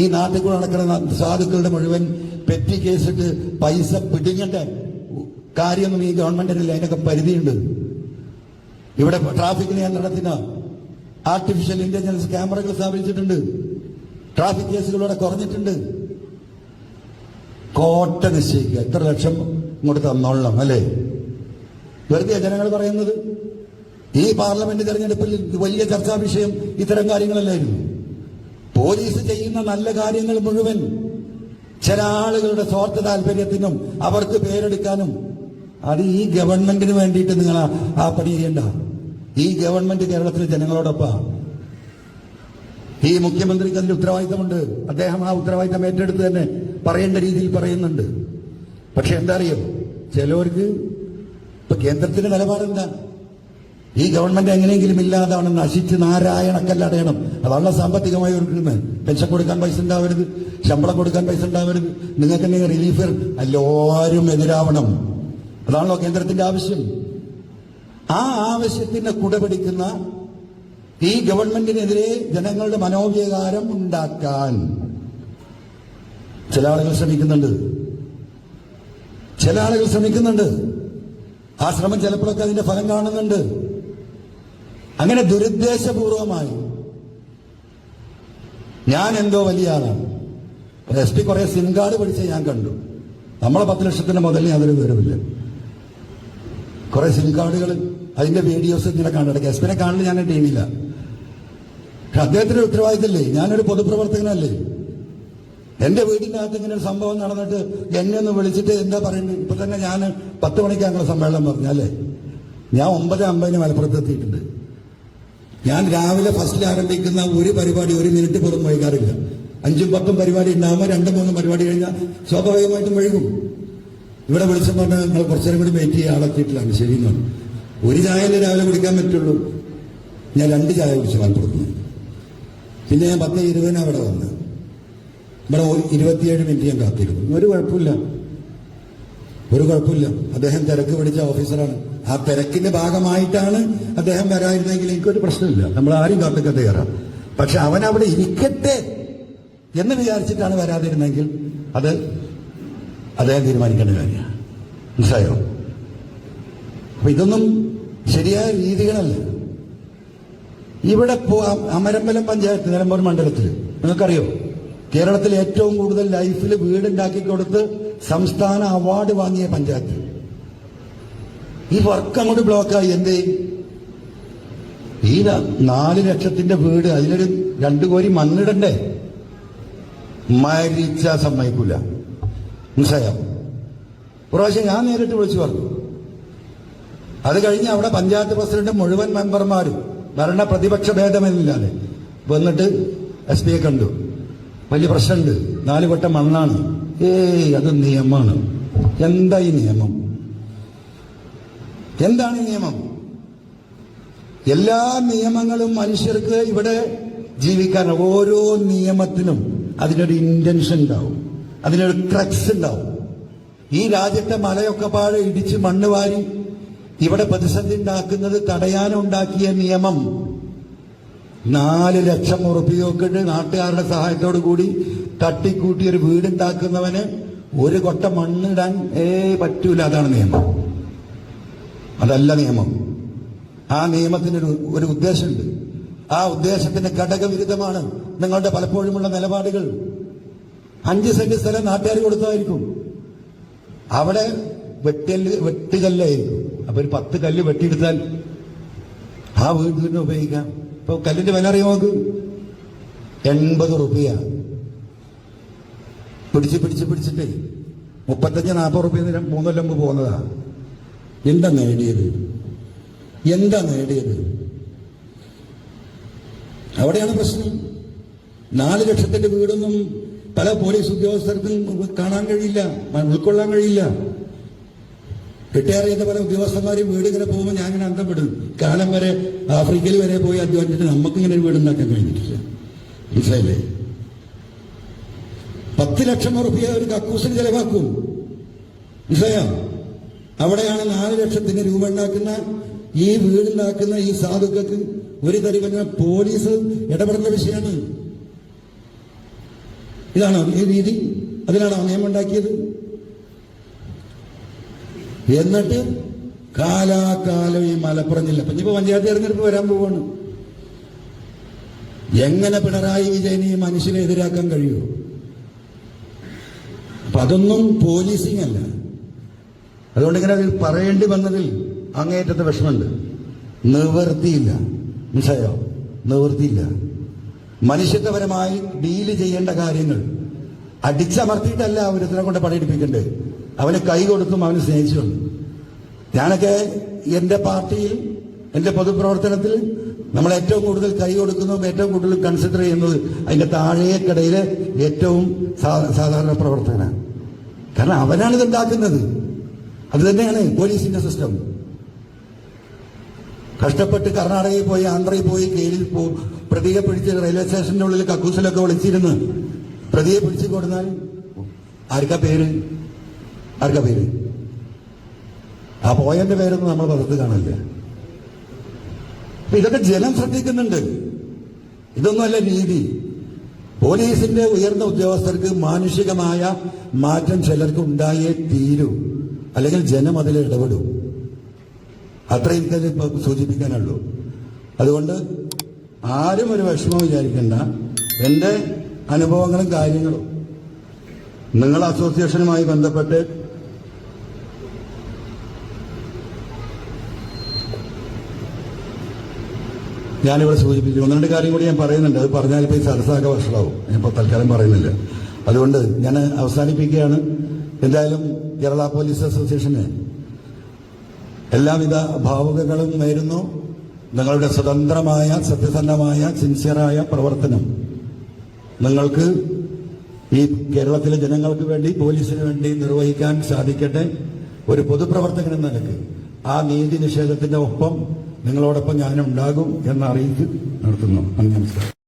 ഈ നാട്ടിൽ കൂടെ നടക്കുന്ന സാധുക്കളുടെ മുഴുവൻ പെറ്റി കേസിട്ട് പൈസ പിടിഞ്ഞിട്ട് കാര്യമൊന്നും ഈ ഗവൺമെന്റിനില്ല അതിനൊക്കെ പരിധിയുണ്ട്. ഇവിടെ ട്രാഫിക് നിയന്ത്രണത്തിന്. ആർട്ടിഫിഷ്യൽ ഇന്റലിജൻസ് ക്യാമറകൾ സ്ഥാപിച്ചിട്ടുണ്ട്. ട്രാഫിക് കേസുകളോടെ കുറഞ്ഞിട്ടുണ്ട്. കോട്ട നിശ്ചയിക്കുക. എത്ര ലക്ഷം ഇങ്ങോട്ട് തന്നോളണം അല്ലേ? വെറുതെ ജനങ്ങൾ പറയുന്നത്. ഈ പാർലമെന്റ് തെരഞ്ഞെടുപ്പിൽ വലിയ ചർച്ചാ വിഷയം ഇത്തരം കാര്യങ്ങളല്ലായിരുന്നു. പോലീസ് ചെയ്യുന്ന നല്ല കാര്യങ്ങൾ മുഴുവൻ ചില ആളുകളുടെ സ്വാർത്ഥ താല്പര്യത്തിനും അവർക്ക് പേരെടുക്കാനും അത് ഈ ഗവൺമെന്റിന് വേണ്ടിയിട്ട് നിങ്ങൾ ആ- പണി ചെയ്യണ്ട. ഈ ഗവൺമെന്റ് കേരളത്തിലെ ജനങ്ങളോടൊപ്പം. ഈ മുഖ്യമന്ത്രിക്ക് അതിന്റെ ഉത്തരവാദിത്തമുണ്ട്. അദ്ദേഹം ആ ഉത്തരവാദിത്തം ഏറ്റെടുത്ത് തന്നെ പറയേണ്ട രീതിയിൽ പറയുന്നുണ്ട്. പക്ഷെ എന്താ അറിയോ ചിലവർക്ക് ഇപ്പൊ കേന്ദ്രത്തിന്റെ നിലപാടെന്താ ഈ ഗവൺമെന്റ് എങ്ങനെയെങ്കിലും ഇല്ലാതാണ് നശിച്ച് നാരായണക്കല്ലടയണം അതാണ് സാമ്പത്തികമായി ഒരുക്കുന്നത്. പെൻഷൻ കൊടുക്കാൻ പൈസ ഉണ്ടാവരുത്. ശമ്പളം കൊടുക്കാൻ പൈസ ഉണ്ടാവരുത്. നിങ്ങൾക്ക് എന്തെങ്കിലും റിലീഫ് എല്ലാവരും എതിരാവണം. അതാണല്ലോ കേന്ദ്രത്തിന്റെ ആവശ്യം. ആ ആവശ്യത്തിന് കുടപിടിക്കുന്ന ഈ ഗവൺമെന്റിനെതിരെ ജനങ്ങളുടെ മനോവികാരം ഉണ്ടാക്കാൻ ചില ആളുകൾ ശ്രമിക്കുന്നുണ്ട്. ചില ആളുകൾ ശ്രമിക്കുന്നുണ്ട്. ആ ശ്രമം ചിലപ്പോഴൊക്കെ അതിന്റെ ഫലം കാണുന്നുണ്ട്. അങ്ങനെ ദുരുദ്ദേശപൂർവമായി ഞാൻ എന്തോ വലിയ ആളാണ്. എസ് പി കുറെ സിം കാർഡ് പഠിച്ച ഞാൻ കണ്ടു. നമ്മളെ പത്ത് ലക്ഷത്തിന്റെ മുതലിന് യാതൊരു വിവരമില്ല കുറെ സിം കാർഡുകൾ അതിന്റെ വീഡിയോസ് ഇങ്ങനെ കണ്ടിടയ്ക്ക് എസ് പിന്നെ കാണില്ല ഞാൻ ടി വിയില്ല അദ്ദേഹത്തിന്റെ ഉത്തരവാദിത്തല്ലേ? ഞാനൊരു പൊതുപ്രവർത്തകനല്ലേ? എന്റെ വീടിനകത്ത് ഇങ്ങനെ ഒരു സംഭവം നടന്നിട്ട് എന്നെ ഒന്ന് വിളിച്ചിട്ട് എന്താ പറയുന്നത്? ഇപ്പൊ തന്നെ ഞാൻ പത്ത് മണിക്ക് ഞങ്ങൾ സമ്മേളനം പറഞ്ഞു അല്ലേ? ഞാൻ ഒമ്പത് അമ്പതിന് മലപ്പുറത്ത് എത്തിയിട്ടുണ്ട്. ഞാൻ രാവിലെ ഫസ്റ്റിൽ ആരംഭിക്കുന്ന ഒരു പരിപാടി ഒരു മിനിറ്റ് പോലും വൈകാറില്ല. അഞ്ചും പത്തും പരിപാടി ഉണ്ടാകുമ്പോൾ രണ്ടും മൂന്നും പരിപാടി കഴിഞ്ഞാൽ സ്വാഭാവികമായിട്ടും വൈകും. ഇവിടെ വിളിച്ചപ്പോൾ പറഞ്ഞാൽ നിങ്ങൾ കുറച്ചു നേരം കൂടി വെയിറ്റ് ചെയ്യാൻ ആളെത്തിയിട്ടില്ലാണ് ശരി എന്ന് പറഞ്ഞു. ഒരു ചായ രാവിലെ കുടിക്കാൻ പറ്റുള്ളൂ? ഞാൻ രണ്ട് ചായ കുടിച്ചു മലപ്പുറത്ത് നിന്ന്. പിന്നെ ഞാൻ പത്ത് ഇരുപതിന് അവിടെ വന്ന്. ഇവിടെ ഇരുപത്തിയേഴ് മിനിറ്റ് ഞാൻ കാത്തിരുന്നു. ഒരു കുഴപ്പമില്ല. ഒരു കുഴപ്പമില്ല. അദ്ദേഹം തിരക്ക് പിടിച്ച ഓഫീസറാണ്. ആ തിരക്കിന്റെ ഭാഗമായിട്ടാണ് അദ്ദേഹം വരായിരുന്നെങ്കിൽ എനിക്കൊരു പ്രശ്നമില്ല. നമ്മൾ ആരും കാത്തൊക്കെ കയറാം പക്ഷെ അവൻ അവിടെ ഇരിക്കട്ടെ എന്ന് വിചാരിച്ചിട്ടാണ് വരാതിരുന്നെങ്കിൽ അത് അദ്ദേഹം തീരുമാനിക്കേണ്ട കാര്യമാണ്. മനസ്സിലായോ? അപ്പൊ ഇതൊന്നും ശരിയായ രീതികളല്ല. ഇവിടെ അമരമ്പലം പഞ്ചായത്ത് നിലമ്പൂർ മണ്ഡലത്തിൽ നിങ്ങൾക്കറിയോ? കേരളത്തിൽ ഏറ്റവും കൂടുതൽ ലൈഫിൽ വീടുണ്ടാക്കി കൊടുത്ത് സംസ്ഥാന അവാർഡ് വാങ്ങിയ പഞ്ചായത്ത്. ഈ വർക്ക് അങ്ങോട്ട് ബ്ലോക്കായി എന്തേ ഈ നാല് ലക്ഷത്തിന്റെ വീട് അതിലൊരു രണ്ടു കോരി മണ്ണിടണ്ടേ? മരിച്ച സമ്മതിക്കൂല. മനസ്സിലായോ? പ്രാവശ്യം ഞാൻ നേരിട്ട് വിളിച്ചു പറഞ്ഞു. അത് കഴിഞ്ഞ് അവിടെ പഞ്ചായത്ത് പ്രസിഡന്റ് മുഴുവൻ മെമ്പർമാരും ഭരണ പ്രതിപക്ഷ ഭേദമെന്നില്ലാതെ വന്നിട്ട് എസ് പിയെ കണ്ടു. വലിയ പ്രശ്നമുണ്ട്. നാല് വട്ടം മണ്ണാണ് ഏയ് അത് നിയമമാണ്. എന്താ ഈ നിയമം? എന്താണ് ഈ നിയമം? എല്ലാ നിയമങ്ങളും മനുഷ്യർക്ക് ഇവിടെ ജീവിക്കാൻ ഓരോ നിയമത്തിനും അതിനൊരു ഇന്റൻഷൻ ഉണ്ടാവും. അതിനൊരു ക്രക്സ് ഉണ്ടാവും. ഈ രാജ്യത്തെ മലയൊക്കെ പാടെ ഇടിച്ച് മണ്ണ് വാരി ഇവിടെ പ്രതിസന്ധി ഉണ്ടാക്കുന്നത് തടയാനുണ്ടാക്കിയ നിയമം. നാല് ലക്ഷം ഉറുപ്പിയൊക്കെ നാട്ടുകാരുടെ സഹായത്തോടു കൂടി തട്ടിക്കൂട്ടി ഒരു വീടുണ്ടാക്കുന്നവന് ഒരു കൊട്ട മണ്ണിടാൻ ഏ പറ്റൂല. അതാണ് നിയമം. അതല്ല നിയമം. ആ നിയമത്തിന് ഒരു ഉദ്ദേശമുണ്ട്. ആ ഉദ്ദേശത്തിന് ഘടകവിരുദ്ധമാണ് നിങ്ങളുടെ പലപ്പോഴുമുള്ള നിലപാടുകൾ. അഞ്ച് സെന്റ് സ്ഥലം നാട്ടുകാർ കൊടുത്തതായിരിക്കും. അവിടെ വെട്ടൽ വെട്ടുകല്ലായിരിക്കും. അപ്പൊ ഒരു പത്ത് കല്ല് വെട്ടിയെടുത്താൽ ആ വീട് തന്നെ ഉപയോഗിക്കാം. ഇപ്പൊ കല്ലിന്റെ വില അറിയാമോ നമുക്ക്? എൺപത് റുപ്യ. പിടിച്ച് പിടിച്ച് പിടിച്ചിട്ട് മുപ്പത്തഞ്ച് നാൽപ്പത് റുപ്യ മൂന്നൊല്ലം പോകുന്നതാ. എന്താ നേടിയത്? എന്താ നേടിയത്? അവിടെയാണ് പ്രശ്നം. നാല് ലക്ഷത്തിന്റെ വീടൊന്നും പല പോലീസ് ഉദ്യോഗസ്ഥർക്കും കാണാൻ കഴിയില്ല ഉൾക്കൊള്ളാൻ കഴിയില്ല. റിട്ടയർ ചെയ്ത പല ഉദ്യോഗസ്ഥന്മാരും വീട് ഇങ്ങനെ പോകുമ്പോൾ ഞാൻ ഇങ്ങനെ അന്തം വിടും കാലം വരെ ആഫ്രിക്കയിൽ വരെ പോയി അധ്വാനിച്ചിട്ട് നമുക്ക് ഇങ്ങനെ ഒരു വീട് ഉണ്ടാക്കാൻ കഴിഞ്ഞിട്ടില്ല. മനസ്സിലായില്ലേ? പത്ത് ലക്ഷം റുപ്യ ഒരു കക്കൂസിന് ചെലവാക്കും. മനസ്സിലായോ? അവിടെയാണ് നാല് ലക്ഷത്തിന് രൂപ ഉണ്ടാക്കുന്ന ഈ വീടുണ്ടാക്കുന്ന ഈ സാധുക്കൾക്ക് ഒരു തരി പറഞ്ഞ പോലീസ് ഇടപെടേണ്ട വിഷയമാണ്. ഇതാണോ ഈ രീതി? അതിനാണോ നിയമം ഉണ്ടാക്കിയത്? എന്നിട്ട് കാലാകാലം ഈ മലപ്പുറഞ്ഞില്ല ജില്ല. ഇനിയിപ്പോ പഞ്ചായത്ത് തെരഞ്ഞെടുപ്പ് വരാൻ പോവാണ്. എങ്ങനെ പിണറായി വിജയനെ ഈ മനുഷ്യനെ എതിരാക്കാൻ കഴിയുമോ? അപ്പൊ അതൊന്നും പോലീസിങ് അല്ല. അതുകൊണ്ട് ഇങ്ങനെ പറയേണ്ടി വന്നതിൽ അങ്ങേറ്റത്തെ വിഷമമുണ്ട്. നിവൃത്തിയില്ല മനസ്സിലായോ? നിവൃത്തിയില്ല മനുഷ്യത്വപരമായി ഡീൽ ചെയ്യേണ്ട കാര്യങ്ങൾ അടിച്ചമർത്തിയിട്ടല്ല ഒരുത്തിനെ കൊണ്ട് പണിയെടുപ്പിക്കണ്ടേ അവന് കൈ കൊടുത്തും അവന് സ്നേഹിച്ചിട്ടുണ്ട്. ഞാനൊക്കെ എന്റെ പാർട്ടിയിൽ എന്റെ പൊതുപ്രവർത്തനത്തിൽ നമ്മൾ ഏറ്റവും കൂടുതൽ കൈ കൊടുക്കുന്നതും ഏറ്റവും കൂടുതൽ കൺസിഡർ ചെയ്യുന്നത് അതിന്റെ താഴേക്കിടയിലെ ഏറ്റവും സാധാരണ പ്രവർത്തകനാണ്. കാരണം അവനാണ് ഇത് ഉണ്ടാക്കുന്നത്. അത് തന്നെയാണ് പോലീസിന്റെ സിസ്റ്റം കഷ്ടപ്പെട്ട് കർണാടകയിൽ പോയി ആന്ധ്രയിൽ പോയി ജയിലിൽ പോ പ്രതിയെ പിടിച്ച് റെയിൽവേ സ്റ്റേഷന്റെ ഉള്ളിൽ കക്കൂസിലൊക്കെ വിളിച്ചിരുന്ന് പ്രതിയെ പിടിച്ചു കൊടുത്താൽ ആർക്കാ പേര്? ആർക്കാ പേര്? ആ പോയന്റെ പേരൊന്നും നമ്മൾ പദത്ത് കാണില്ല. ഇതൊക്കെ ജനം ശ്രദ്ധിക്കുന്നുണ്ട്. ഇതൊന്നുമല്ല രീതി. പോലീസിന്റെ ഉയർന്ന ഉദ്യോഗസ്ഥർക്ക് മാനുഷികമായ മാറ്റം ചിലർക്ക് ഉണ്ടായേ തീരൂ. അല്ലെങ്കിൽ ജനം അതിൽ ഇടപെടും. അത്ര എനിക്കത് സൂചിപ്പിക്കാനുള്ളൂ. അതുകൊണ്ട് ആരും ഒരു വിഷമം വിചാരിക്കണ്ട. എന്റെ അനുഭവങ്ങളും കാര്യങ്ങളും നിങ്ങൾ അസോസിയേഷനുമായി ബന്ധപ്പെട്ട് ഞാനിവിടെ സൂചിപ്പിച്ചു. ഒന്ന് രണ്ട് കാര്യം കൂടി ഞാൻ പറയുന്നുണ്ട്. അത് പറഞ്ഞാൽ ഇപ്പോൾ ഈ സരസാക വഷളാവും. ഞാൻ ഇപ്പോൾ തൽക്കാലം പറയുന്നില്ല. അതുകൊണ്ട് ഞാൻ അവസാനിപ്പിക്കുകയാണ്. എന്തായാലും കേരള പോലീസ് അസോസിയേഷന് എല്ലാവിധ ഭാവുകങ്ങളും നേരുന്നു. നിങ്ങളുടെ സ്വതന്ത്രമായ സത്യസന്ധമായ സിൻസിയറായ പ്രവർത്തനം നിങ്ങൾക്ക് ഈ കേരളത്തിലെ ജനങ്ങൾക്ക് വേണ്ടി പോലീസിന് വേണ്ടി നിർവഹിക്കാൻ സാധിക്കട്ടെ. ഒരു പൊതുപ്രവർത്തകൻ എന്ന നിലയ്ക്ക് ആ നീതി നിഷേധത്തിന്റെ ഒപ്പം നിങ്ങളോടൊപ്പം ഞാനുണ്ടാകും എന്നറിയിച്ച് നിർത്തുന്നു നന്ദി നമസ്കാരം.